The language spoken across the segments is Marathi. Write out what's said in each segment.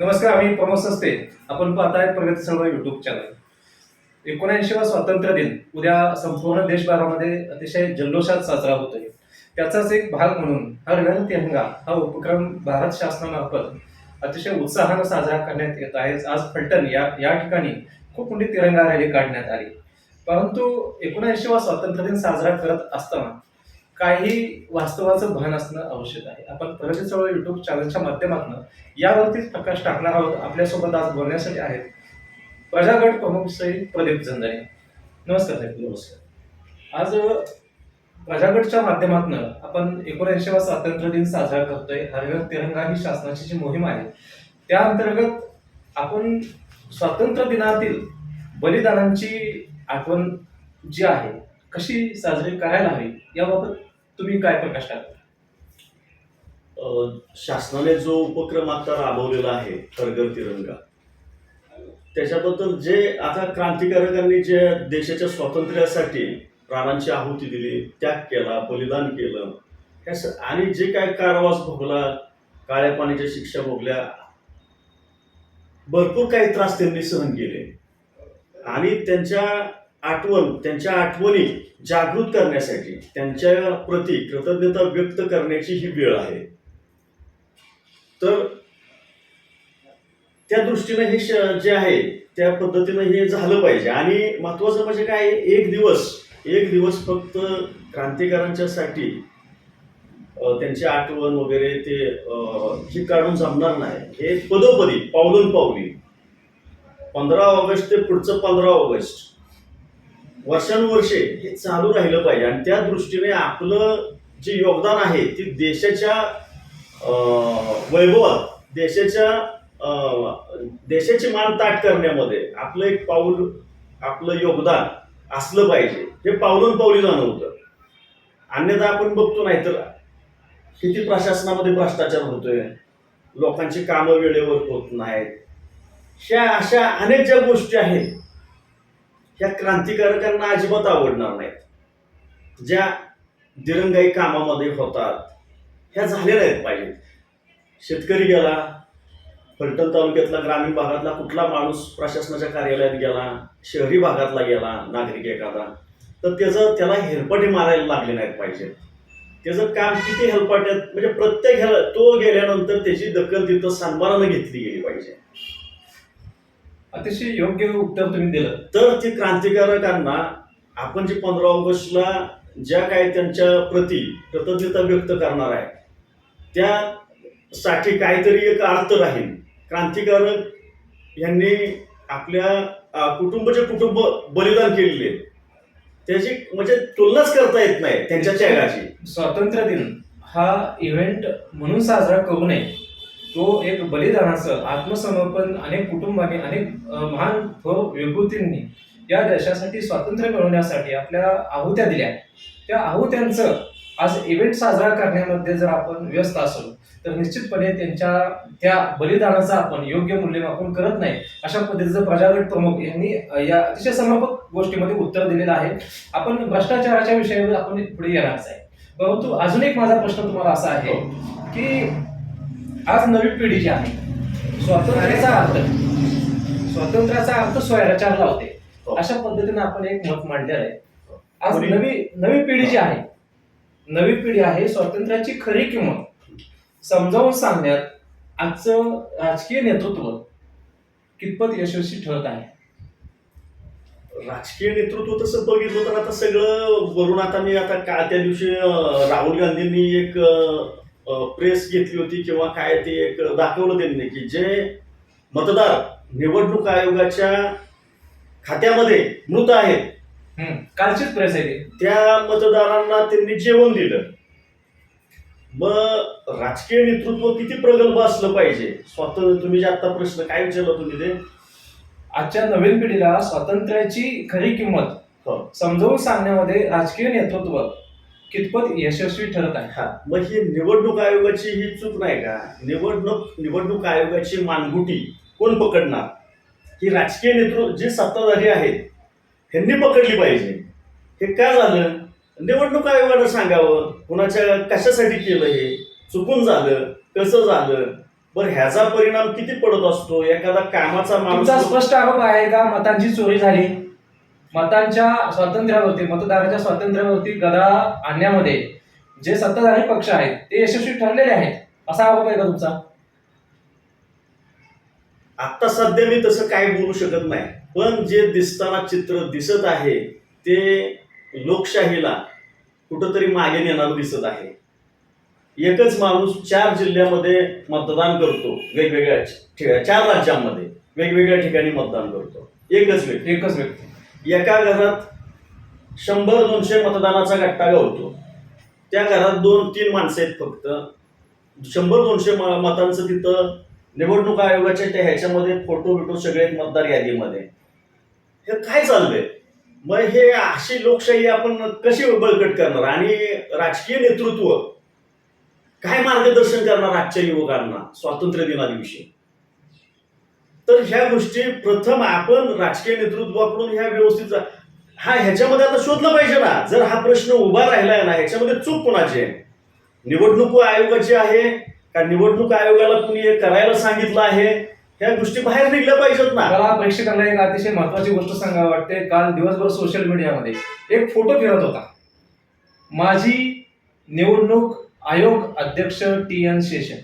नमस्कार आम्ही प्रमोद सस्ते. आपण पाहताय प्रगती सर्व युट्यूब चॅनल एकोणऐंशीवा स्वातंत्र्य दिन. उद्या संपूर्ण देशभरामध्ये अतिशय जल्लोषात साजरा होतोय. त्याचाच एक भाग म्हणून हर घर तिरंगा हा उपक्रम भारत शासनामार्फत अतिशय उत्साहानं साजरा करण्यात येत आहे. आज फलटण या या ठिकाणी खूप मोठी तिरंगा रॅली काढण्यात आली. परंतु एकोणऐंशीवा स्वातंत्र्य दिन साजरा करत असताना काही वास्तवाचं भान असणं आवश्यक आहे. आपण प्रगती चळवळ युट्यूब चॅनलच्या माध्यमातून यावरतीच प्रकाश टाकणार आहोत. आपल्यासोबत आज बोलण्यासाठी आहेत प्रजागट प्रमुख श्री प्रदीप झंजारे नमस्कार साहेब नमस्कार. आज प्रजागटच्या माध्यमातून आपण एकोणऐंशीवा स्वातंत्र्य दिन साजरा करतोय. हरघर तिरंगा ही शासनाची जी मोहीम आहे त्या अंतर्गत आपण स्वातंत्र्य दिनातील बलिदानांची आठवण जी आहे कशी साजरी करायला हवी याबाबत तुम्ही काय प्रकाश टाकता शासनाने जो उपक्रम आता राबवलेला आहे हरगर तिरंगा त्याच्याबद्दल जे आता क्रांतिकारकांनी जे देशाच्या स्वातंत्र्यासाठी प्राणांची आहुती दिली त्याग केला बलिदान केलं ह्या आणि जे काय कारवास भोगला काळ्या पाण्याच्या शिक्षा भोगल्या भरपूर काही त्रास त्यांनी सहन केले. आणि त्यांच्या आठवण त्यांच्या आठवणी जागृत करण्यासाठी त्यांच्या प्रती कृतज्ञता व्यक्त करण्याची ही वेळ आहे. तर त्या दृष्टीनं हे जे आहे त्या पद्धतीनं हे झालं पाहिजे. आणि महत्वाचं म्हणजे काय एक दिवस एक दिवस फक्त क्रांतिकारांच्यासाठी अ, त्यांची आठवण वगैरे ते ही काढून जमणार नाही. हे पदोपदी पावलून पावली. पंधरा ऑगस्ट ते पुढचं पंधरा ऑगस्ट. वर्षानुवर्षे हे चालू राहिलं पाहिजे. आणि त्या दृष्टीने आपलं जे योगदान आहे ते देशाच्या वैभवात देशाच्या देशाची मान ताट करण्यामध्ये आपलं एक पाऊल आपलं योगदान असलं पाहिजे. हे पावलून पावली जाणवतं अन्यथा आपण बघतो नाही तर किती प्रशासनामध्ये भ्रष्टाचार होतोय. लोकांची कामं वेळेवर होत नाहीत. ह्या अशा अनेक ज्या गोष्टी आहेत ह्या क्रांतिकारकांना अजिबात आवडणार नाहीत. ज्या दिरंगाई कामामध्ये होतात ह्या झाल्या नाहीत पाहिजेत शेतकरी गेला फलटण तालुक्यातला ग्रामीण भागातला कुठला माणूस प्रशासनाच्या कार्यालयात गेला शहरी भागातला गेला नागरिक एखादा तर त्याचं त्याला हेलपाटे मारायला लागले नाहीत पाहिजे. त्याचं काम किती हेलपाट्यात म्हणजे प्रत्येक ह्याला तो गेल्यानंतर त्याची दखल तिथं सन्मानानं घेतली गेली पाहिजे. अतिशय योग्य उत्तर तुम्ही दिलं. तर ती क्रांतिकारकांना आपण जे पंधरा ऑगस्टला ज्या काही त्यांच्या प्रती कृतज्ञता व्यक्त करणार आहे त्यासाठी काहीतरी एक अर्थ राहील. क्रांतिकारक यांनी आपल्या कुटुंबाचे कुटुंब बलिदान केलेले. त्याची म्हणजे तुलनाच करता येत नाही त्यांच्या त्यागाची स्वातंत्र्य दिन हा इव्हेंट म्हणून साजरा करू नये. तो एक बलिदानाचं आत्मसमर्पण अनेक कुटुंबांनी अनेक महान थोर विभूतींनी या देशासाठी स्वातंत्र्य मिळवण्यासाठी आपल्या आहुत्या दिल्या. त्या आहुत्यांचं आज इव्हेंट साजरा करण्यामध्ये जर आपण व्यस्त असलो तर निश्चितपणे त्यांच्या त्या बलिदानाचं आपण योग्य मूल्यमापन करत नाही. अशा पद्धतीचं प्रजागट प्रमुख यांनी या अतिशय समर्पक गोष्टीमध्ये उत्तर दिलेलं आहे. आपण भ्रष्टाचाराच्या विषयावर आपण पुढे येणारच आहे. परंतु अजून एक माझा प्रश्न तुम्हाला असा आहे की आज नवी पिढी जी आहे स्वातंत्र्याचा अर्थ स्वातंत्र्याचा अर्थ स्वैराचार लावते. हो. अशा पद्धतीने आपण एक मत मांडलेलं आहे. आज नवी नवी पिढी जी आहे नवी पिढी आहे स्वातंत्र्याची खरी किंमत. समजावून सांगण्यात आजचं राजकीय नेतृत्व कितपत यशस्वी ठरत आहे? राजकीय नेतृत्व तसं बघितलं तर आता सगळं वरून आता मी आता का त्या दिवशी राहुल गांधींनी एक प्रेस घेतली होती किंवा काय ते एक दाखवलं त्यांनी की जे मतदार निवडणूक आयोगाच्या खात्यामध्ये मृत आहेत. कालचीच प्रेस आहे ती. त्या मतदारांना त्यांनी जेवण दिलं मग राजकीय नेतृत्व किती प्रगल्भ असलं पाहिजे स्वातंत्र्य तुम्ही जे आता प्रश्न काय विचारला तुम्ही ते आजच्या नवीन पिढीला स्वातंत्र्याची खरी किंमत हो. समजावून सांगण्यामध्ये राजकीय नेतृत्व कितपत यशस्वी ठरत आहे? हा मग ही निवडणूक आयोगाची ही चूक नाही का? निवडणूक निवडणूक आयोगाची मानगुटी कोण पकडणार? ही राजकीय नेतृत्व जे सत्ताधारी आहेत ह्यांनी पकडली पाहिजे. हे का झालं? निवडणूक आयोगानं सांगावं कुणाच्या कशासाठी केलं हे? चुकून झालं कसं झालं? बरं ह्याचा परिणाम किती पडत असतो? एखादा कामाचा माणूस तुमचा स्पष्ट आरोप आहे का? मतांची चोरी झाली? मतांच्या स्वातंत्र्यावरती मतदाराच्या स्वातंत्र्यावरती गदा आणण्यामध्ये जे सत्ताधारी पक्ष आहेत ते यशस्वी ठरलेले आहेत. असा आरोप आहे का तुमचा? आता सध्या मी तसं काय बोलू शकत नाही. पण जे दिसताना चित्र दिसत आहे ते लोकशाहीला कुठंतरी मागे नेणारं दिसत आहे. एकच माणूस चार जिल्ह्यामध्ये मतदान करतो वेगवेगळ्या चार राज्यांमध्ये वेगवेगळ्या ठिकाणी मतदान करतो. एकच व्यक्ती. एकच व्यक्ती. एका घरात शंभर दोनशे मतदानाचा गट्टा गावतो त्या घरात दोन तीन माणसं आहेत फक्त. शंभर दोनशे म- मतांचं तिथं निवडणूक आयोगाच्या त्या ह्याच्यामध्ये फोटो बिटो सगळे मतदार यादीमध्ये. हे काय चाललंय? मग हे अशी लोकशाही आपण कशी बळकट करणार? आणि राजकीय नेतृत्व काय मार्गदर्शन करणार आजच्या युवकांना? स्वातंत्र्य दिना दिवशी तर ह्या गोष्टी प्रथम आपण राजकीय नेतृत्वाकडून ह्या व्यवस्थित हा ह्याच्यामध्ये आता शोधलं पाहिजे ना. जर हा प्रश्न उभा राहिलाय ना ह्याच्यामध्ये चूक कोणाची आहे? निवडणूक आयोगाची आहे का निवडणूक आयोगाला कुणी हे करायला सांगितलं आहे? ह्या गोष्टी बाहेर निघल्या पाहिजेत ना. मला प्रेक्षकांना एक अतिशय महत्वाची गोष्ट सांगा वाटते. काल दिवसभर सोशल मीडियामध्ये एक फोटो फिरत होता. माझी निवडणूक आयोग अध्यक्ष टी एन शेषन.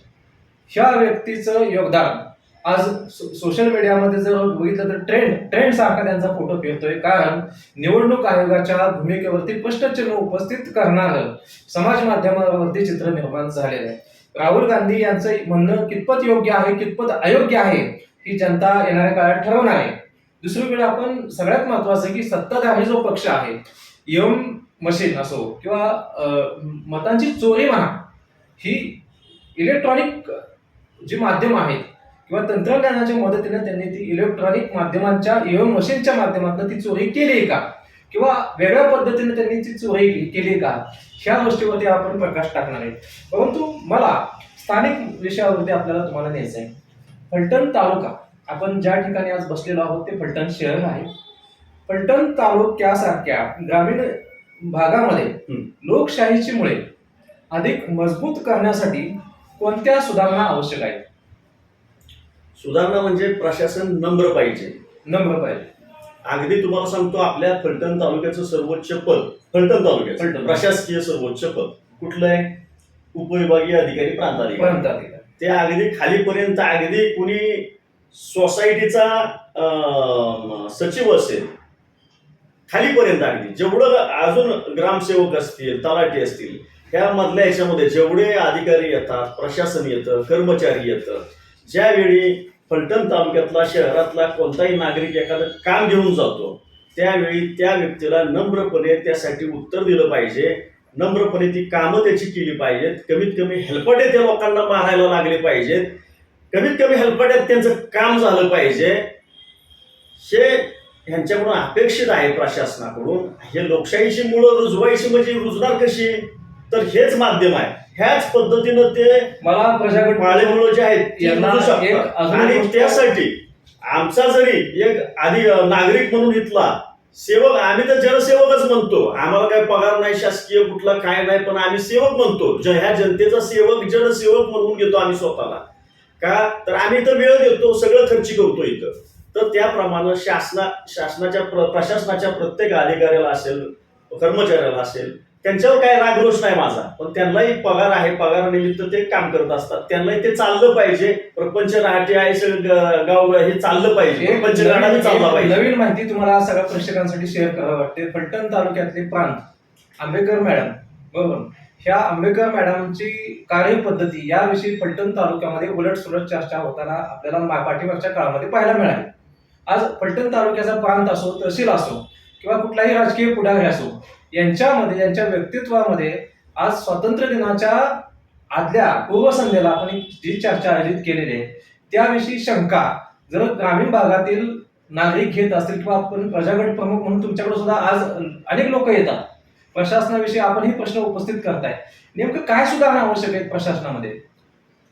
ह्या व्यक्तीचं योगदान आज सोशल मीडियामध्ये जर बघितलं तर ट्रेंड ट्रेंड सारखा त्यांचा फोटो फिरतोय. कारण निवडणूक आयोगाच्या भूमिकेवरती प्रश्नचिन्ह उपस्थित करणारं समाज माध्यमावरती चित्र निर्माण झालेलं आहे. राहुल गांधी यांचं म्हणणं कितपत योग्य आहे कितपत अयोग्य आहे ही जनता येणाऱ्या काळात ठरवणार आहे. दुसरीकडे आपण सगळ्यात महत्वाचं की सत्ताधारी जो पक्ष आहे एम मशीन असो किंवा मतांची चोरी म्हणा ही इलेक्ट्रॉनिक जी माध्यम आहेत किंवा तंत्रज्ञानाच्या मदतीने त्यांनी ती इलेक्ट्रॉनिक माध्यमांच्या एम मशीनच्या माध्यमातून ती चोरी केली आहे का? किंवा वेगळ्या पद्धतीने त्यांनी ती चोरी केली का? ह्या गोष्टीवरती आपण प्रकाश टाकणार आहे. परंतु मला स्थानिक विषयावरती आपल्याला तुम्हाला न्यायचं आहे फलटण तालुका. आपण ज्या ठिकाणी आज बसलेलो आहोत ते फलटण शहर आहे. फलटण तालुक्यासारख्या ग्रामीण भागामध्ये. लोकशाहीची मुळे अधिक मजबूत करण्यासाठी कोणत्या सुधारणा आवश्यक आहेत? सुधारणा म्हणजे प्रशासन नम्र पाहिजे. नम्र पाहिजे. अगदी तुम्हाला सांगतो आपल्या फलटण तालुक्याचं सर्वोच्च पद फलटण तालुक्याचं. प्रशासकीय सर्वोच्च पद. कुठलं आहे? उपविभागीय अधिकारी प्रांताधिकारी. ते अगदी खालीपर्यंत अगदी कुणी सोसायटीचा सचिव असेल खालीपर्यंत अगदी. जेवढं अजून ग्रामसेवक असतील तलाठी असतील ह्या मधल्या ह्याच्यामध्ये जेवढे अधिकारी येतात प्रशासन येतं कर्मचारी येतं ज्यावेळी फलटण तालुक्यातला शहरातला कोणताही नागरिक एखादं काम घेऊन जातो त्यावेळी त्या व्यक्तीला नम्रपणे त्यासाठी उत्तर दिलं पाहिजे. नम्रपणे ती कामं त्याची केली पाहिजेत. कमीत कमी हेल्पटे त्या लोकांना मारायला लागले पाहिजेत. कमीत कमी हेल्पट्यात त्यांचं काम झालं पाहिजे. हे ह्यांच्याकडून अपेक्षित आहे प्रशासनाकडून. हे लोकशाहीची मुळं रुजवायची म्हणजे रुजणार कशी? तर हेच माध्यम आहे. ह्याच पद्धतीनं ते मला प्रजागट माळेमुळं जे आहेत यांना एक आणि त्यासाठी आमचा जरी एक आधी नागरिक म्हणून इथला सेवक आम्ही तर जनसेवकच म्हणतो. आम्हाला काय पगार नाही शासकीय कुठला काय नाही पण आम्ही सेवक म्हणतो. ह्या जनतेचा सेवक जनसेवक म्हणून घेतो आम्ही स्वतःला. का? तर आम्ही इथं वेळ देतो सगळं खर्ची करतो इथं. तर त्याप्रमाणे शासना शासनाच्या प्र- प्रशासनाच्या प्रत्येक अधिकाऱ्याला असेल कर्मचाऱ्याला असेल त्यांच्यावर काय रागरोष नाही माझा. पण त्यांनाही पगार आहे पगार निमित्त ते काम करत असतात. त्यांनाही ते चाललं पाहिजे. प्रपंच राहते आहे गाव हे चाललं पाहिजे. प्रपंच चालला पाहिजे. नवीन माहिती तुम्हाला सगळ्या प्रेक्षकांसाठी शेअर करावं वाटते. फलटण तालुक्यातले प्रांत. आंबेडकर मॅडम. बरोबर ह्या आंबेडकर मॅडमची कार्यपद्धती याविषयी फलटण तालुक्यामध्ये उलट सुलट चर्चा होताना आपल्याला पाठीमागच्या काळामध्ये पाहायला मिळाली. आज फलटण तालुक्याचा प्रांत असो तहसील असो किंवा कुठलाही राजकीय पुढारी असो यांच्यामध्ये यांच्या व्यक्तित्वामध्ये आज स्वातंत्र्य दिनाच्या आदल्या पूर्वसंध्येला आपण जी चर्चा आयोजित केलेली आहे. त्याविषयी शंका. जर ग्रामीण भागातील नागरिक घेत असतील किंवा आपण प्रजागट प्रमुख म्हणून तुमच्याकडे सुद्धा आज अनेक लोक येतात. प्रशासनाविषयी आपण हे प्रश्न उपस्थित करताय. नेमकं काय सुधारणा आवश्यक आहे प्रशासनामध्ये?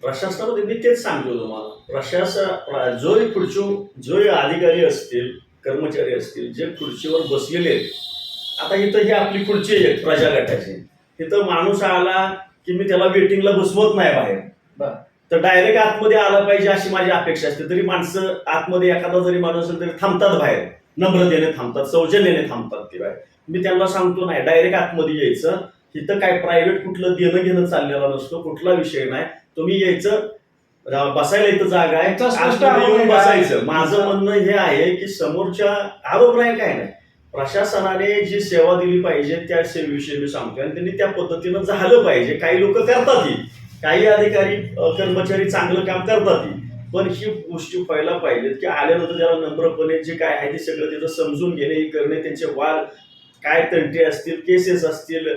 प्रशासनामध्ये मी तेच सांगतो तुम्हाला. प्रशासन जो खुर्ची जो अधिकारी असतील कर्मचारी असतील जे खुर्चीवर बसलेले आहेत आता इथं ही आपली खुर्ची आहे प्रजा गटाची. तिथं माणूस आला की मी त्याला वेटिंगला बसवत नाही बाहेर. तर डायरेक्ट आतमध्ये आलं पाहिजे अशी माझी अपेक्षा असते. तरी माणसं आतमध्ये एखादा जरी माणूस असेल तरी थांबतात बाहेर. नम्रतेने थांबतात सौजन्याने थांबतात ते बाहेर. मी त्यांना सांगतो नाही डायरेक्ट आतमध्ये यायचं. इथं काय प्रायव्हेट कुठलं देणं घेणं चाललेला नसतो कुठला विषय नाही. तुम्ही यायचं बसायला इथं जागा आहे. येऊन. बसायचं. माझं म्हणणं हे आहे की समोरच्या आरोप नाही काय नाही. प्रशासनाने जी सेवा दिली पाहिजे त्या सेवेविषयी मी सांगतोय. आणि त्यांनी त्या पद्धतीनं झालं पाहिजे. काही लोक करतात ही. काही अधिकारी कर्मचारी चांगलं काम करतात ही. पण ही गोष्टी व्हायला पाहिजेत की आल्यानंतर त्याला नम्रपणे जे काय आहे ते सगळं तिथं समजून घेणे हे करणे त्यांचे वाद काय तंटे असतील केसेस असतील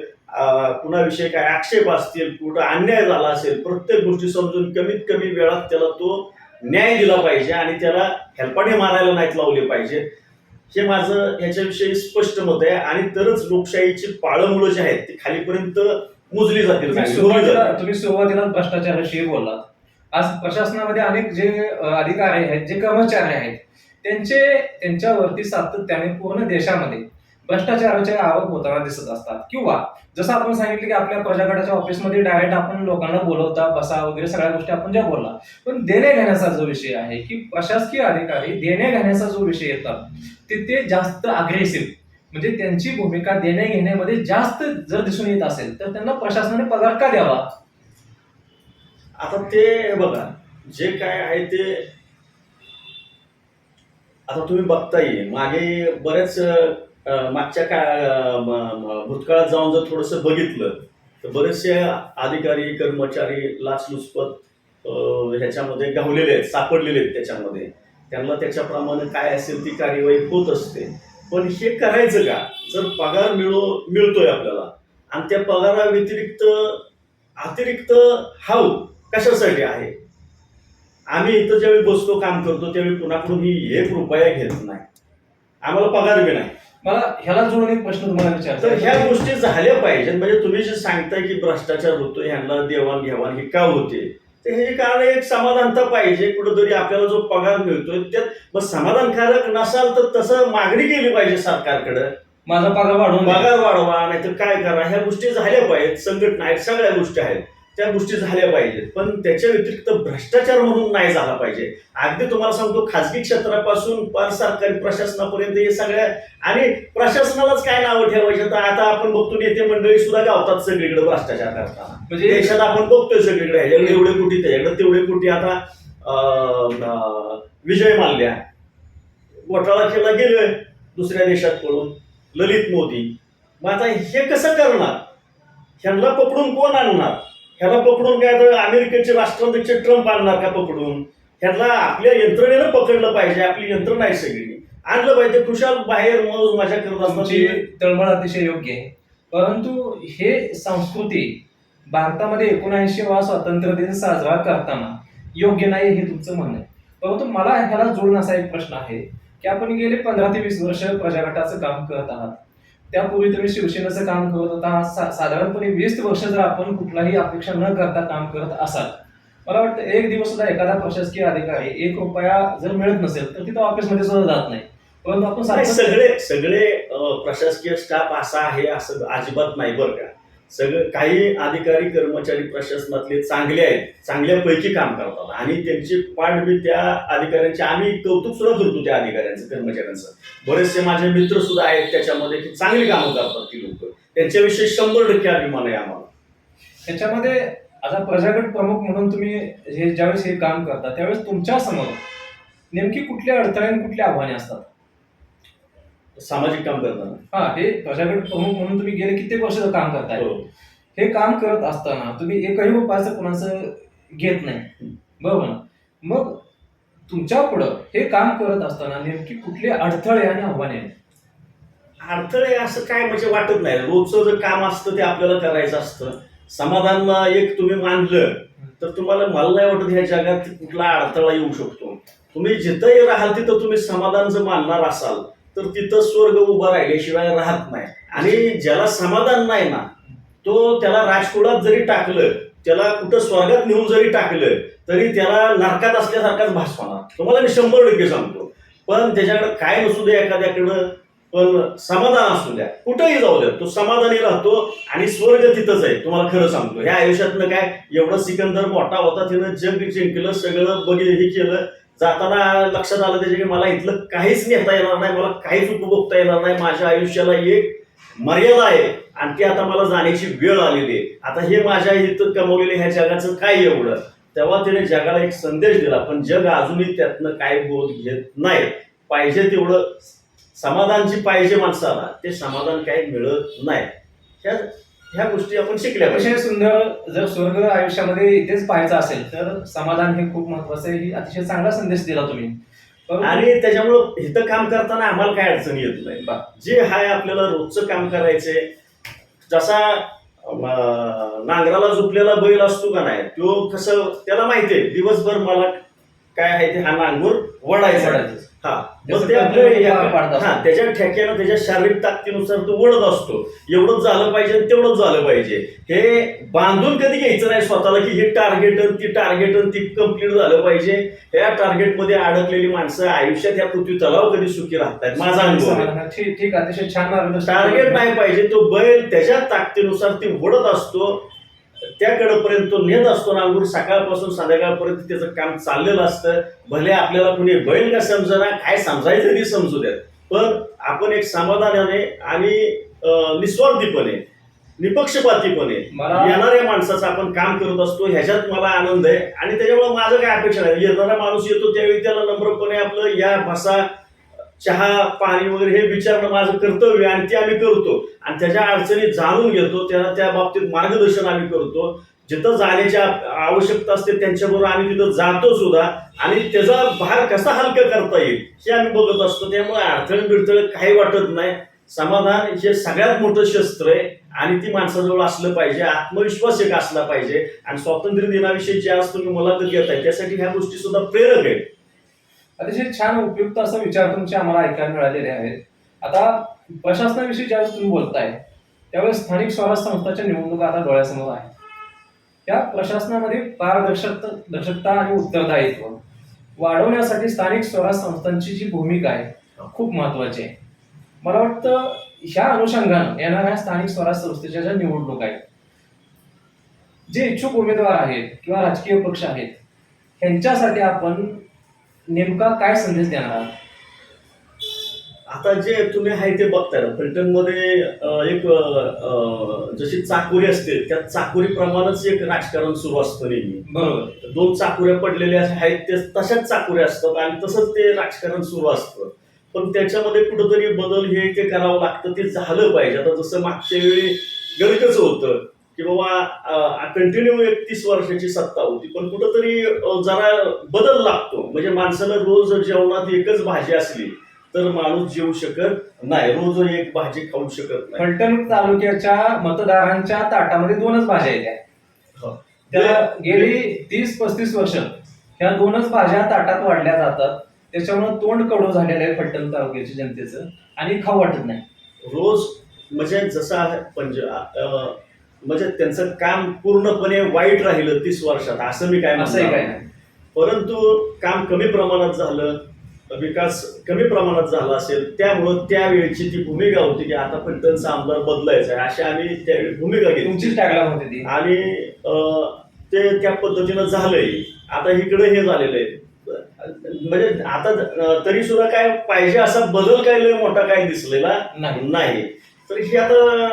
कुणाविषयी काय आक्षेप असतील कुठं अन्याय झाला असेल प्रत्येक गोष्टी समजून कमीत कमी वेळात त्याला तो न्याय दिला पाहिजे आणि त्याला हेलपाटे मारायला नाहीत लावले पाहिजे. हे माझं ह्याच्याविषयी स्पष्ट मत आहे. आणि तरच लोकशाहीची पाळंमुळं जी आहेत ती खालीपर्यंत मुजली जातील. तुम्ही सुरुवातीला भ्रष्टाचाराविषयी बोललात. आज प्रशासनामध्ये अनेक जे अधिकारी आहेत जे कर्मचारी आहेत त्यांचे त्यांच्यावरती सातत्याने पूर्ण देशामध्ये भ्रष्टाचाराचे आवक होताना दिसत असतात. किंवा जसं आपण सांगितलं की आपल्या प्रजागटाच्या ऑफिसमध्ये डायरेक्ट आपण लोकांना बोलवता बसा वगैरे सगळ्या गोष्टी आपण ज्या बोलला. पण देणे घेण्याचा जो विषय आहे की प्रशासकीय अधिकारी देणे घेण्याचा जो विषय येतात तिथे जास्त अग्रेसिव्ह म्हणजे त्यांची भूमिका देणे घेण्यामध्ये जास्त जर दिसून येत असेल तर त्यांना प्रशासनाने पगार का द्यावा? आता ते बघा जे काय आहे ते आता तुम्ही बघताय मागे बरेच मागच्या का भूतकाळात जाऊन जर थोडंसं बघितलं तर बरेचसे अधिकारी कर्मचारी लाचलुचपत ह्याच्यामध्ये गावलेले आहेत सापडलेले आहेत त्याच्यामध्ये. त्यांना त्याच्याप्रमाणे काय असेल ती कार्यवाही होत असते. पण हे करायचं का? जर पगार मिळो मिळतोय आपल्याला आणि त्या पगाराव्यतिरिक्त अतिरिक्त हाव कशासाठी आहे? आम्ही इथं ज्यावेळी बसतो काम करतो त्यावेळी कुणाकडून ही एक रुपया घेत नाही. आम्हाला पगार बी नाही. मला ह्याला जोडून एक प्रश्न तुम्हाला तर विचारायचा ह्या. गोष्टी झाल्या पाहिजेत. म्हणजे तुम्ही जे सांगताय की भ्रष्टाचार होतो ह्यांना देवाणघेवाण हे का होते? तर हे कारण एक समाधानता पाहिजे. कुठंतरी आपल्याला जो पगार मिळतोय त्यात मग समाधानकारक नसाल तर तसं मागणी केली पाहिजे सरकारकडे. माझा पगार वाढवून. पगार वाढवा नाहीतर काय करा? ह्या गोष्टी झाल्या पाहिजेत. संघटना आहेत सगळ्या गोष्टी आहेत. त्या गोष्टी झाल्या पाहिजेत. पण त्याच्या व्यतिरिक्त भ्रष्टाचार म्हणून नाही झाला पाहिजे. अगदी तुम्हाला सांगतो खाजगी क्षेत्रापासून पार सरकारी प्रशासनापर्यंत हे सगळ्या आणि प्रशासनालाच काय नावं ठेवायचे? तर आता आपण बघतो नेते मंडळी सुद्धा गावतात सगळीकडे भ्रष्टाचार करताना. म्हणजे देशात आपण बघतोय सगळीकडे. ह्याच्याकडे एवढे कोटी त्याच्याकडे तेवढे कोटी आता विजय माल्ल्या घोटाळा केला गेलोय दुसऱ्या देशात पळून. ललित मोदी. मग आता हे कसं करणार? ह्यांना पकडून कोण आणणार? ह्याला पकडून काय तर अमेरिकेचे राष्ट्राध्यक्ष ट्रम्प आणणार का पकडून? ह्याला आपल्या यंत्रणेनं पकडलं पाहिजे आपली यंत्रणा आहे सगळी. आणलं पाहिजे खुशाल बाहेर मौज माझ्या करत तळमळ अतिशय योग्य आहे. परंतु हे संस्कृती भारतामध्ये एकोणऐंशी वा स्वातंत्र्य दिन साजरा करताना योग्य नाही हे तुमचं म्हणणं आहे. परंतु मला ह्याला जोडून असा एक प्रश्न आहे की आपण गेले पंधरा ते वीस वर्ष प्रजागटाचं काम करत आहात. त्यापूर्वी तुम्ही शिवसेनेचं काम करत होता. सा- साधारणपणे वीस वर्ष जर आपण कुठलाही अपेक्षा न करता काम करत असाल मला वाटतं एक दिवस सुद्धा एखादा प्रशासकीय अधिकारी एक रुपया जर मिळत नसेल तर तिथं ऑफिसमध्ये सुद्धा जात नाही. परंतु आपण सगळे सगळे प्रशासकीय स्टाफ असा आहे असं अजिबात नाही बरं का. सगळं काही अधिकारी कर्मचारी प्रशासनातले चांगले आहेत चांगल्यापैकी काम करतात. आणि त्यांची पाठ बी त्या अधिकाऱ्यांचे. आम्ही कौतुक सुद्धा करतो त्या अधिकाऱ्यांचं कर्मचाऱ्यांचं. बरेचसे माझे मित्र सुद्धा आहेत त्याच्यामध्ये की चांगली कामं करतात ती लोक. त्यांच्याविषयी शंभर टक्के अभिमान आहे आम्हाला. त्याच्यामध्ये आता प्रजागट प्रमुख म्हणून तुम्ही हे ज्यावेळेस हे काम करता त्यावेळेस तुमच्यासमोर नेमकी कुठल्या अडथळे आणि कुठले आव्हाने असतात? सामाजिक काम करताना. हा हे प्रजागट प्रमुख म्हणून तुम्ही गेले कित्येक वर्ष काम करताय. हो. हे काम करत असताना तुम्ही एकही रुपयाचं कोणाचं घेत नाही. बरोबर? ना मग तुमच्या पुढं हे काम करत असताना नेमकी कुठले अडथळे आणि आव्हाने आहेत? अडथळे असं काय म्हणजे वाटत नाही. रोजचं जर काम असतं ते आपल्याला करायचं असतं. समाधान एक तुम्ही मानलं तर तुम्हाला मला नाही वाटत ह्या जगात कुठला अडथळा येऊ शकतो. तुम्ही जिथंही राहाल तिथं तुम्ही समाधान जर मानणार असाल तर तिथं स्वर्ग उभा राहिल्याशिवाय राहत नाही. आणि ज्याला समाधान नाही ना तो त्याला राजकुळात जरी टाकलं त्याला कुठं स्वर्गात नेऊन जरी टाकलं तरी त्याला नरकात असल्यासारखाच भास होणार. तुम्हाला मी शंभर टक्के सांगतो. पण त्याच्याकडे काय नसू दे एखाद्याकडं पण समाधान असू द्या. कुठंही जाऊ द्या तो समाधानी राहतो आणि स्वर्ग तिथंच आहे. तुम्हाला खरं सांगतो. ह्या आयुष्यातनं काय एवढं सिकंदर मोठा होता तिनं जग जिंकलं सगळं बघितलं हे केलं जाताना लक्षात आलं त्याच्या की मला इथलं काहीच नेता येणार नाही मला काहीच उपभोगता येणार नाही माझ्या आयुष्याला एक मर्यादा आहे. आणि ती आता मला जाण्याची वेळ आलेली आहे. आता हे माझ्या इथं कमवलेले ह्या जगाचं काय एवढं? तेव्हा तिने जगाला एक संदेश दिला पण जग अजूनही त्यातनं काय बोध घेत नाही. पाहिजे तेवढं समाधानची पाहिजे माणसाला ते समाधान काही मिळत नाही. त्या ह्या गोष्टी आपण शिकल्या पाहिजे. अतिशय सुंदर जर स्वर्ग आयुष्यामध्ये इथेच पाहायचं असेल तर समाधान हे खूप महत्वाचं आहे. ही अतिशय चांगला संदेश दिला तुम्ही. परंतु- आणि त्याच्यामुळं इथं काम करताना आम्हाला काय अडचण येत नाही. बा- जे हाय आपल्याला रोजचं काम करायचंय जसा अं, नांगराला झोपलेला बैल असतो का नाही तो कसं त्याला माहितीये दिवसभर मला काय आहे ते हा नांगूर वडायचा. वडायचं. हा. मग या- त्याच्या ठेक्यानं त्याच्या शारीरिक ताकदीनुसार तो ओढत असतो. एवढंच झालं पाहिजे तेवढंच झालं पाहिजे. हे बांधून कधी घ्यायचं नाही स्वतःला की हे टार्गेट ती टार्गेट ती कंप्लीट झालं पाहिजे. त्या टार्गेटमध्ये अडकलेली माणसं आयुष्यात या पृथ्वी तलाव कधी सुखी राहतात? माझा अनुभव. ठीक अतिशय छान टार्गेट नाही पाहिजे तो बैल त्याच्या ताकदीनुसार ती ओढत असतो. त्याकडपर्यंत तो नेत असतो नांगूर सकाळपासून संध्याकाळपर्यंत त्याचं काम चाललेलं असतं. भले आपल्याला कुणी बैल का समजना काय समजायचं ते समजू द्यात. पण आपण एक समाधानाने आणि निस्वार्थीपणे निपक्षपातीपणे येणाऱ्या माणसाचं आपण काम करत असतो. ह्याच्यात मला आनंद आहे. आणि त्याच्यामुळे माझं काय अपेक्षा नाही. येणारा माणूस येतो त्यावेळी त्याला नम्रपणे आपलं या भाषा चहा पाणी वगैरे हे विचारणं माझं कर्तव्य आणि ते आम्ही करतो. आणि त्याच्या अडचणी जाणून घेतो त्याला त्या बाबतीत मार्गदर्शन आम्ही करतो. जिथं जाण्याची आवश्यकता असते त्यांच्याबरोबर आम्ही तिथं जातो सुद्धा आणि त्याचा भार कसा हलका करता येईल हे आम्ही बघत असतो. त्यामुळे अडथळे बिडथळे काही वाटत नाही. समाधान हे सगळ्यात मोठं शस्त्र आहे आणि ती माणसाजवळ असलं पाहिजे आत्मविश्वास एक असला पाहिजे. आणि स्वातंत्र्य दिनाविषयी जे आज तुम्ही मुलाखत घेत आहे त्यासाठी ह्या गोष्टी सुद्धा प्रेरक आहेत. अतिशय छान उपयुक्त असा विचार तुमचे आम्हाला ऐकायला मिळालेले आहेत. आता प्रशासनाविषयी ज्यावेळेस तुम्ही बोलताय त्यावेळेस स्थानिक स्वराज्य संस्थाच्या निवडणुका आता डोळ्यासमोर आहे त्या प्रशासनामध्ये पारदर्शकता दर्शकता आणि उत्तरदायित्व वाढवण्यासाठी स्थानिक स्वराज्य संस्थांची जी भूमिका आहे खूप महत्वाची आहे. मला वाटतं ह्या अनुषंगानं येणाऱ्या स्थानिक स्वराज्य संस्थेच्या ज्या निवडणूक आहेत जे इच्छुक उमेदवार आहेत किंवा राजकीय पक्ष आहेत ह्यांच्यासाठी आपण नेमका काय संदेश देणार आता जे तुम्ही आहे ते बघताय ना फलटणमध्ये अं, एक जशी चाकोरी असते त्या चाकोरी प्रमाणच एक राजकारण सुरू असतं नेहमी. बरोबर. दोन चाकुऱ्या पडलेल्या आहेत ते तशाच चाकुऱ्या असतात आणि तसंच ते राजकारण सुरू असतं. पण त्याच्यामध्ये कुठंतरी बदल हे ते करावं लागतं ते झालं पाहिजे. आता जसं मागच्या वेळी गरजेचं होतं. की बाबा कंटिन्यू एक तीस वर्षाची सत्ता होती. पण कुठंतरी जरा बदल लागतो. म्हणजे माणसाला रोज जेवणात एकच भाजी असली तर माणूस जेवू शकत नाही. रोज एक भाजी खाऊ शकत नाही. फलटण तालुक्याच्या मतदारांच्या ताटामध्ये दोनच भाज्या येत्या हो. त्या गेली तीस पस्तीस वर्ष ह्या दोनच भाज्या ताटात वाढल्या जातात. त्याच्यामुळे तोंड कडू झालेलं आहे फलटण तालुक्याच्या जनतेचं. आणि खाऊ वाटत नाही. रोज म्हणजे जसं पंज म्हणजे त्यांचं काम पूर्णपणे वाईट राहिलं तीस वर्षात असं मी काय असंही काय नाही. परंतु काम कमी प्रमाणात झालं विकास कमी प्रमाणात झाला असेल त्यामुळं त्यावेळची ती भूमिका होती की आता फलटणचा आमदार बदलायचा आहे अशी आम्ही त्यावेळी भूमिका घेतली. तुमचीच टॅगलाईन होती ती. आणि अं, ते त्या पद्धतीनं झालंय. आता इकडे हे झालेलं आहे. म्हणजे आता तरी सुद्धा काय पाहिजे असा बदल काय लय मोठा काय दिसलेला नाही. तर ही आता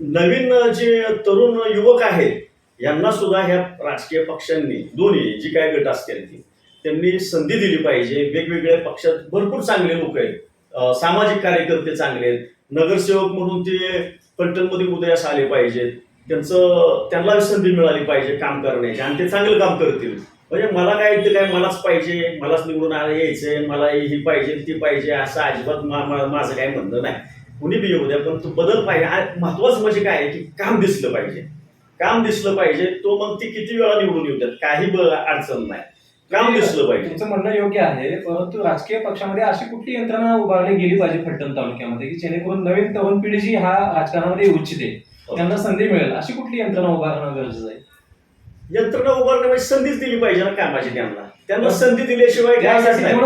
नवीन जे तरुण युवक आहेत यांना सुद्धा ह्या राजकीय पक्षांनी दोन्ही जी काय गट असतील ती त्यांनी संधी दिली पाहिजे. वेगवेगळ्या पक्षात भरपूर चांगले लोक आहेत. सामाजिक कार्यकर्ते चांगले आहेत. नगरसेवक म्हणून ते फलटणमध्ये उदयास आले पाहिजेत. त्यांचं त्यांना संधी मिळाली पाहिजे काम करण्याची आणि ते चांगलं काम करतील. म्हणजे मला काय ते काय मलाच पाहिजे मलाच निवडून आलं यायचंय मला ही पाहिजे ती पाहिजे असं अजिबात माझं काय म्हणणं नाही. कुणी बी येऊ द्या पण तो बदल पाहिजे. महत्वाचं म्हणजे काय आहे की काम दिसलं पाहिजे. काम दिसलं पाहिजे तो मग ती किती वेळा निवडून येऊ द्यात? काही अडचण नाही. काम दिसलं पाहिजे. तुमचं म्हणणं योग्य आहे परंतु राजकीय पक्षामध्ये अशी कुठली यंत्रणा उभारली गेली पाहिजे फलटण तालुक्यामध्ये की जेणेकरून नवीन तरुण पिढी जी हा राजकारणामध्ये येऊ इच्छिते. त्यांना संधी मिळेल. अशी कुठली यंत्रणा उभारणं गरजेचं आहे? यंत्रणा उभारण्याची संधीच दिली पाहिजे ना कामाची त्यांना. त्यांना संधी दिल्याशिवाय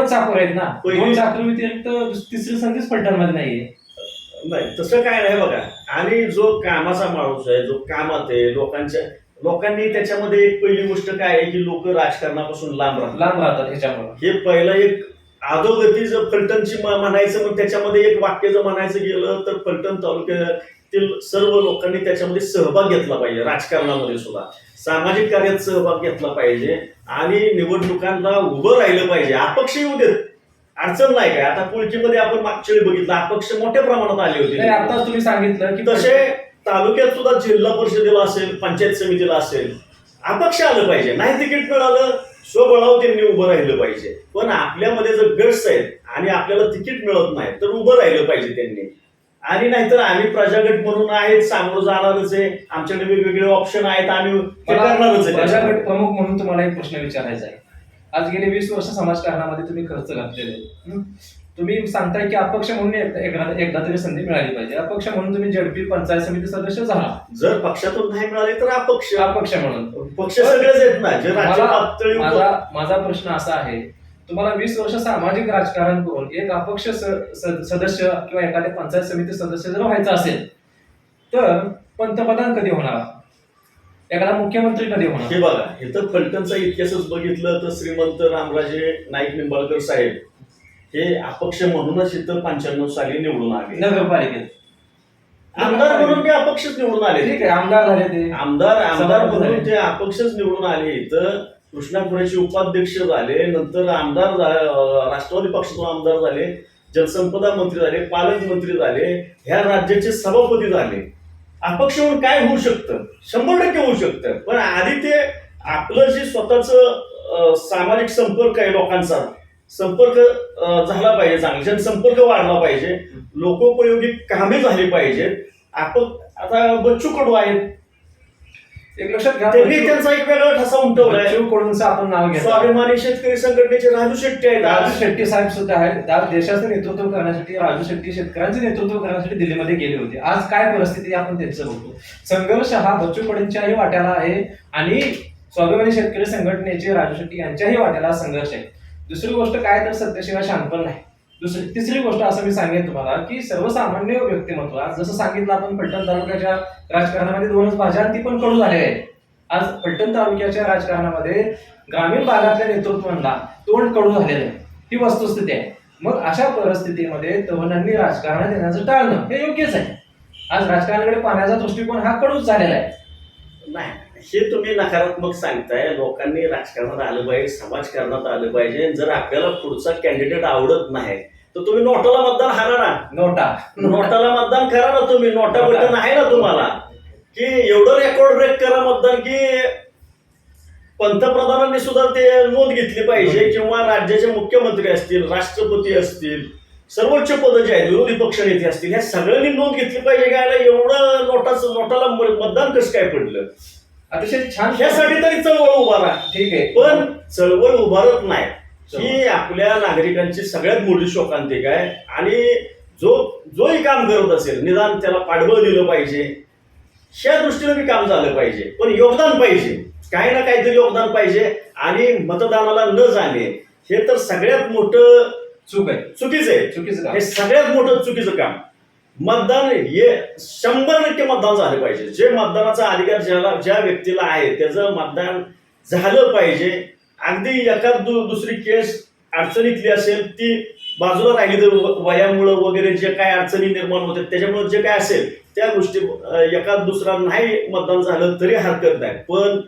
चाकूर आहेत ना. पहिली- चाकरी व्यतिरिक्त तिसरी संधीच फलटणमध्ये नाहीये. नाही तसं काय नाही बघा. आणि जो कामाचा माणूस आहे जो कामात आहे लोकांच्या लोकांनी त्याच्यामध्ये एक पहिली गोष्ट काय आहे की लोक राजकारणापासून लांब राहतात. लांब राहतात ह्याच्यामुळे. हे पहिलं एक अधोगती जर फलटणची म्हणायचं मग त्याच्यामध्ये एक वाक्य जर म्हणायचं गेलं तर फलटण तालुक्यातील सर्व लोकांनी त्याच्यामध्ये सहभाग घेतला पाहिजे राजकारणामध्ये सुद्धा. सामाजिक कार्यात सहभाग घेतला पाहिजे आणि निवडणुकांना उभं राहिलं पाहिजे. अपक्ष येऊ देत. अडचण नाही काय. आता पुळकीमध्ये आपण मागच्या वेळी बघितलं अपक्ष मोठ्या प्रमाणात आले होते. आताच तुम्ही सांगितलं की तसे तालुक्यात सुद्धा जिल्हा परिषदेला असेल पंचायत समितीला असेल अपक्ष आलं पाहिजे. नाही तिकीट मिळालं स्वबळावर त्यांनी उभं राहिलं पाहिजे. पण आपल्यामध्ये जर गट्स आहेत आणि आपल्याला तिकीट मिळत नाही तर उभं राहिलं पाहिजे त्यांनी. आणि नाहीतर आम्ही प्रजागट म्हणून आहेत सामोरं जाणारच आहे. आमच्याकडे वेगवेगळे ऑप्शन आहेत आम्ही प्रमुख म्हणून तुम्हाला एक प्रश्न विचारायचा आहे. आज गेले वीस वर्ष समाजकारणामध्ये तुम्ही खर्च घातलेले आहे. तुम्ही सांगताय की अपक्ष म्हणून एक- एकदा तरी संधी मिळाली पाहिजे. अपक्ष म्हणून तुम्ही झडपी पंचायत समिती सदस्य झाला. जर पक्षातून नाही मिळाले तर अपक्ष. अपक्ष म्हणून. पक्ष सगळेच आहेत ना जे राज्य मला- पातळीवर माझा माझा प्रश्न असा आहे. तुम्हाला वीस वर्ष सामाजिक राजकारण करून एक अपक्ष सदस्य किंवा एखाद्या पंचायत समिती सदस्य जर व्हायचं असेल तर पंतप्रधान कधी होणार? एखादा मुख्यमंत्री कधी होणार. हे बघा इथं फलटणचा इतिहासच बघितलं तर श्रीमंत रामराजे नाईक निंबाळकर साहेब हे अपक्ष म्हणूनच इथं पंच्याण्णव साली निवडून आले. नगरपालिकेत. आमदार म्हणून ते अपक्षच निवडून आले. ठीक आहे आमदार झाले ते. आमदार आमदार म्हणून. ते अपक्षच निवडून आले. तर कृष्णापुराचे उपाध्यक्ष झाले नंतर आमदार राष्ट्रवादी पक्षातून आमदार झाले जलसंपदा मंत्री झाले पालकमंत्री झाले ह्या राज्याचे सभापती झाले. अपक्ष म्हणून काय होऊ शकतं? शंभर टक्के होऊ शकतं. पण आधी ते आपलं जे स्वतःच सामाजिक संपर्क आहे लोकांचा संपर्क झाला पाहिजे चांगला. संपर्क वाढला पाहिजे. लोकोपयोगी कामे झाली पाहिजेत. आपण आता बच्चू कडू आहेत. एक लक्षात घ्या त्यांनी त्यांचा एक वेगळा ठसा उमटवलाय. आपण नाव घेतो स्वाभिमानी शेतकरी संघटनेचे राजू शेट्टी आहेत. राजू शेट्टी साहेब सुद्धा आहेत. आज देशाचं नेतृत्व करण्यासाठी राजू शेट्टी शेतकऱ्यांचे नेतृत्व करण्यासाठी दिल्लीमध्ये गेले होते. आज काय परिस्थिती आपण त्यांचं बघतो संघर्ष हा बच्चू कडूंच्याही वाट्याला आहे आणि स्वाभिमानी शेतकरी संघटनेचे राजू शेट्टी यांच्याही वाट्याला संघर्ष आहे. दुसरी गोष्ट काय तर सत्याशिवाय शांतपण नाही. दुसरी तिसरी गोष्ट असं मी सांगेन तुम्हाला की सर्वसामान्य व्यक्तिमत्व आज जसं सांगितलं आपण पलटण तालुक्याच्या राजकारणामध्ये दोनच भाज्या ती पण कडू झाले आहेत. आज पलटण तालुक्याच्या राजकारणामध्ये ग्रामीण भागातल्या नेतृत्वांना तोंड कडू झालेलं आहे. ही वस्तुस्थिती आहे. मग अशा परिस्थितीमध्ये तरुणांनी राजकारणात येण्याचं टाळणं हे योग्यच आहे. आज राजकारणाकडे पाहण्याचा दृष्टिकोन हा कडूच झालेला आहे. नाही हे तुम्ही नकारात्मक सांगताय लोकांनी राजकारणात आलं पाहिजे समाजकारणात आलं पाहिजे. जर आपल्याला पुढचा कॅन्डिडेट आवडत नाही तर तुम्ही नोटाला मतदान हारा ना. नोटा. नोटाला मतदान करा ना तुम्ही. नोटा बटन आहे ना तुम्हाला. की एवढं रेकॉर्ड ब्रेक करा मतदान की पंतप्रधानांनी सुद्धा ते नोंद घेतली पाहिजे किंवा राज्याचे मुख्यमंत्री असतील राष्ट्रपती असतील सर्वोच्च पद जे आहेत विरोधी पक्ष नेते असतील ह्या सगळ्यांनी नोंद घेतली पाहिजे काय एवढं नोटाचं नोटाला मतदान कसं काय पडलं? अतिशय छान ह्यासाठी तरी चळवळ उभारा ठीक आहे. पण चळवळ उभारत नाही. ही आपल्या नागरिकांची सगळ्यात मोठी शोकांतिक आहे. आणि जो जोही काम करत असेल निदान त्याला पाठबळ दिलं पाहिजे. ह्या दृष्टीने बी काम झालं पाहिजे. पण योगदान पाहिजे. काही ना काहीतरी योगदान पाहिजे. आणि मतदानाला न जाणे हे तर सगळ्यात मोठं चूक आहे. चुकीचं आहे. चुकीचं हे सगळ्यात मोठं चुकीचं काम. मतदान हे शंभर टक्के मतदान झालं पाहिजे. जे मतदानाचा अधिकार ज्याला ज्या व्यक्तीला आहे त्याचं मतदान झालं पाहिजे. अगदी एखाद दु- दुसरी केस अडचणीतली असेल ती बाजूला राहिली तर व- वयामुळं वगैरे जे काय अडचणी निर्माण होतात त्याच्यामुळे जे काय असेल त्या गोष्टी एखाद दुसरा नाही मतदान झालं तरी हरकत नाही. पण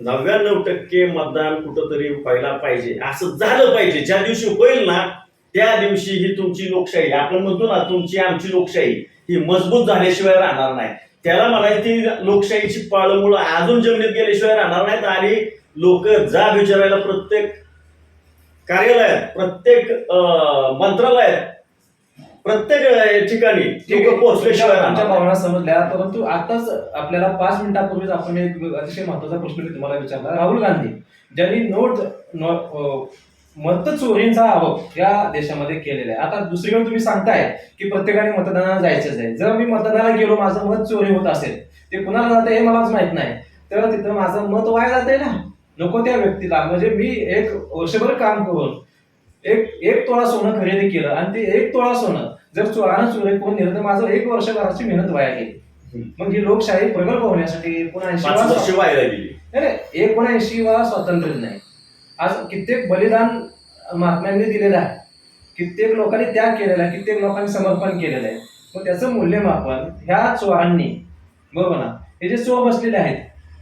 नव्याण्णव टक्के मतदान कुठंतरी व्हायला पाहिजे. असं झालं पाहिजे. ज्या दिवशी होईल ना त्या दिवशी ही तुमची लोकशाही आपण म्हणतो ना तुमची आमची लोकशाही ही मजबूत झाल्याशिवाय राहणार नाही. त्याला म्हणायची लोकशाहीची पाळमुळं अजून जमिनीत गेल्याशिवाय राहणार नाहीत आणि लोक जा विचारायला प्रत्येक कार्यालयात प्रत्येक मंत्रालयात प्रत्येक ठिकाणी पोहोचल्याशिवाय राहणार भावना समजल्या परंतु आताच आपल्याला पाच मिनिटापूर्वीच आपण एक अतिशय महत्त्वाचा प्रश्न तुम्हाला विचारला. राहुल गांधी ज्यांनी नोट मत चोरींचा आरोप या देशामध्ये केलेला आहे. आता दुसरीकडे तुम्ही सांगताय की प्रत्येकाने मतदानाला जायचंच आहे. जर मी मतदानाला गेलो माझं मत चोरी होत असेल ते कुणाला जाते हे मलाच माहीत नाही. तर तिथं माझं मत वाया जाते ना. नको त्या व्यक्तीला. म्हणजे मी एक वर्षभर काम करून एक एक तोळा सोनं खरेदी केलं आणि ते एक तोळा सोनं जर चोरानं चोरी करून नेलं तर माझं एक वर्षभराची मेहनत वाया गेली. मग ही लोकशाही प्रगल्भ होण्यासाठी एकोणऐंशी नाही नाही, एकोणऐंशी वा स्वातंत्र्य दिन आहे आज कित्येक बलिदान महात्म्यांनी दिलेलं आहे. कित्येक लोकांनी त्याग केलेला आहे कित्येक लोकांनी समर्पण केलेलं आहे. मग त्याचं मूल्यमापन ह्या चोरांनी बरोबर ना? हे जे चोर बसलेले आहेत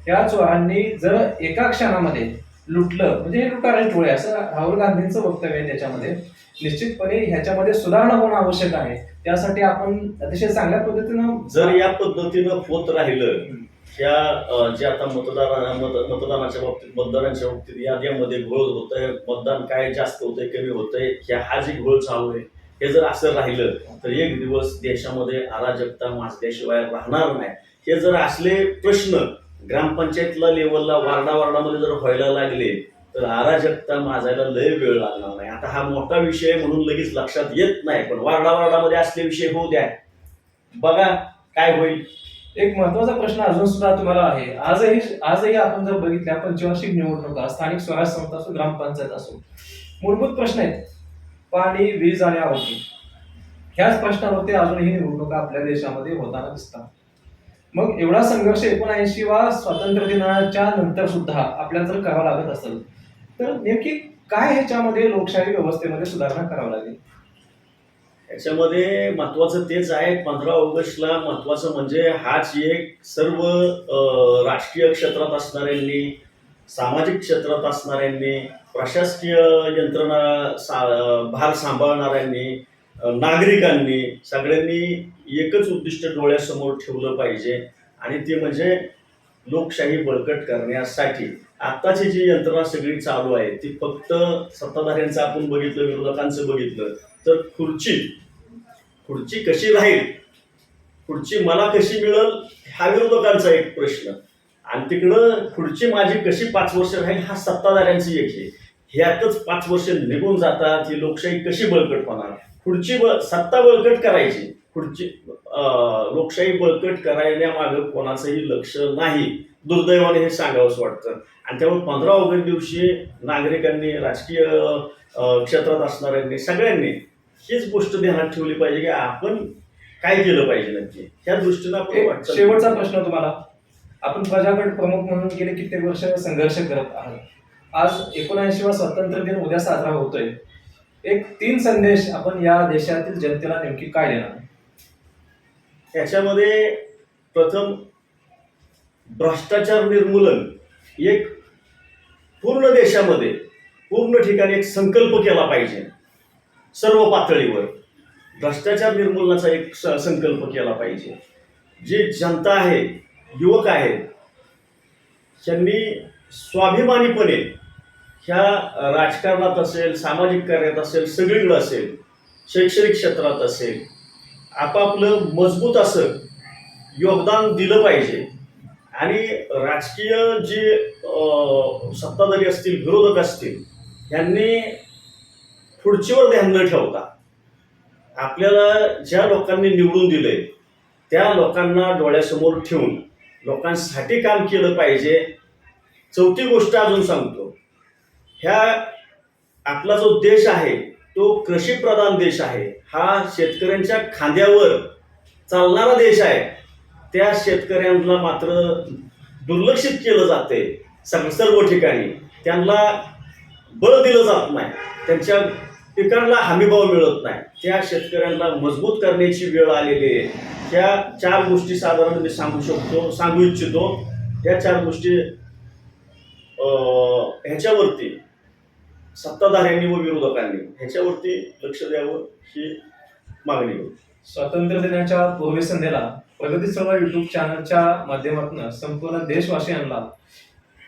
ह्या चोरांनी जर एका क्षणामध्ये लुटलं म्हणजे हे लुटारे टोळे असं राहुल गांधींचं वक्तव्य आहे त्याच्यामध्ये. निश्चितपणे ह्याच्यामध्ये सुधारणा होणं आवश्यक आहे. त्यासाठी आपण अतिशय चांगल्या पद्धतीनं जर या पद्धतीनं होत राहिलं ह्या जे आता मतदार मत- मतदानाच्या बाबतीत मतदारांच्या बाबतीत याद्यामध्ये घोळ होतंय मतदान काय जास्त होतंय कमी होतंय ह्या हा जी घोळ चालू आहे हे जर असं राहिलं तर एक दिवस देशामध्ये अराजकता माजल्याशिवाय राहणार नाही. हे जर असले प्रश्न ग्रामपंचायतला लेवलला वार्डा वार्डामध्ये जर व्हायला लागले तर अराजकता माजायला लय वेळ लागणार नाही. आता हा मोठा विषय म्हणून लगेच लक्षात येत नाही पण वार्डा वार्डामध्ये असले विषय होऊ द्या. बघा काय होईल. एक महत्त्वाचा प्रश्न अजून सुद्धा तुम्हाला आहे. आजही आजही आपण जर बघितल्या पंचवार्षिक निवडणुका स्थानिक स्वराज संस्था असो ग्रामपंचायत असो मूलभूत प्रश्न आहेत. पाणी वीज आणि आरोग्य ह्याच प्रश्नावरती अजूनही निवडणुका आपल्या देशामध्ये होताना दिसतात. मग एवढा संघर्ष एकोणऐंशी वा स्वातंत्र्य दिनाच्या नंतर सुद्धा आपल्याला जर करावा लागत असेल तर नेमकी काय ह्याच्यामध्ये लोकशाही व्यवस्थेमध्ये सुधारणा करावी लागेल? याच्यामध्ये महत्वाचं तेच आहे पंधरा ऑगस्टला महत्वाचं म्हणजे हाच एक सर्व राष्ट्रीय राजकीय क्षेत्रात असणाऱ्यांनी सामाजिक क्षेत्रात असणाऱ्यांनी प्रशासकीय यंत्रणा सा भार सांभाळणाऱ्यांनी नागरिकांनी सगळ्यांनी एकच उद्दिष्ट डोळ्यासमोर ठेवलं पाहिजे. आणि ते म्हणजे लोकशाही बळकट करण्यासाठी. आत्ताची जी यंत्रणा सगळी चालू आहे ती फक्त सत्ताधाऱ्यांचं आपण बघितलं विरोधकांचं बघितलं तर खुर्ची खुर्ची कशी राहील? खुर्ची मला कशी मिळेल? हा विरोधकांचा एक प्रश्न. आणि तिकडं खुर्ची माझी कशी पाच वर्ष राहील हा सत्ताधाऱ्यांची एक आहे ह्यातच पाच वर्ष निघून जातात ही लोकशाही कशी बळकट होणार? खुर्ची ब सत्ता बळकट करायची. खुर्ची लोकशाही बळकट करायण्यामागं कोणाचंही लक्ष नाही. दुर्दैवाने हे सांगावंच वाटतं. आणि त्यामुळे पंधरा ऑगस्ट दिवशी नागरिकांनी राजकीय क्षेत्रात असणाऱ्यांनी सगळ्यांनी हीच गोष्ट ध्यानात ठेवली पाहिजे की आपण काय केलं पाहिजे नक्की? ह्या दृष्टीनं आपण शेवटचा प्रश्न तुम्हाला. आपण प्रजागट प्रमुख म्हणून गेले कित्येक वर्ष संघर्ष करत आहात. आज एकोणऐंशी वा स्वातंत्र्य दिन उद्या साजरा होतोय. एक तीन संदेश आपण या देशातील जनतेला नेमकी काय देणार? याच्यामध्ये प्रथम भ्रष्टाचार निर्मूलन एक पूर्ण देशामध्ये पूर्ण ठिकाणी एक संकल्प केला पाहिजे. सर्व पातळीवर भ्रष्टाचार निर्मूलनाचा एक स- संकल्प केला पाहिजे. जी जनता आहे युवक आहेत त्यांनी स्वाभिमानीपणे ह्या राजकारणात असेल सामाजिक कार्यात असेल सगळीकडं असेल शैक्षणिक क्षेत्रात असेल आपापलं मजबूत असं योगदान दिलं पाहिजे. आणि राजकीय जे सत्ताधारी असतील विरोधक असतील यांनी खुर्चीवर ध्यान न ठेवता आपल्याला ज्या लोकांनी निवडून दिले त्या लोकांना डोळ्यासमोर ठेवून लोकांसाठी काम केलं पाहिजे. चौथी गोष्ट अजून सांगतो. ह्या आपला जो देश आहे तो कृषीप्रधान देश आहे. हा शेतकऱ्यांच्या खांद्यावर चालणारा देश आहे. त्या शेतकऱ्यांना मात्र दुर्लक्षित केलं जाते सर्व ठिकाणी त्यांना बळ दिलं जात नाही. त्यांच्या पिकांना हमीभाव मिळत नाही. त्या शेतकऱ्यांना मजबूत करण्याची वेळ आलेली आहे. त्या चार गोष्टी साधारण मी सांगू शकतो सांगू इच्छितो. या चार गोष्टी ह्याच्यावरती सत्ताधाऱ्यांनी व विरोधकांनी ह्याच्यावरती लक्ष द्यावं ही मागणी स्वातंत्र्य दिनाच्या पूर्वसंध्येला प्रगती चळवळ युट्यूब चॅनलच्या माध्यमातून संपूर्ण देशवासियांना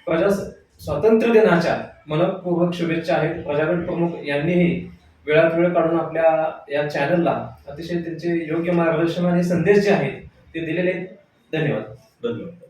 प्रजा स्वातंत्र्य दिनाच्या मनपूर्वक शुभेच्छा आहेत. प्रजागट प्रमुख यांनीही वेळात वेळ काढून आपल्या या चॅनलला अतिशय त्यांचे योग्य मार्गदर्शन आणि संदेश जे आहेत ते दिलेले आहेत. धन्यवाद धन्यवाद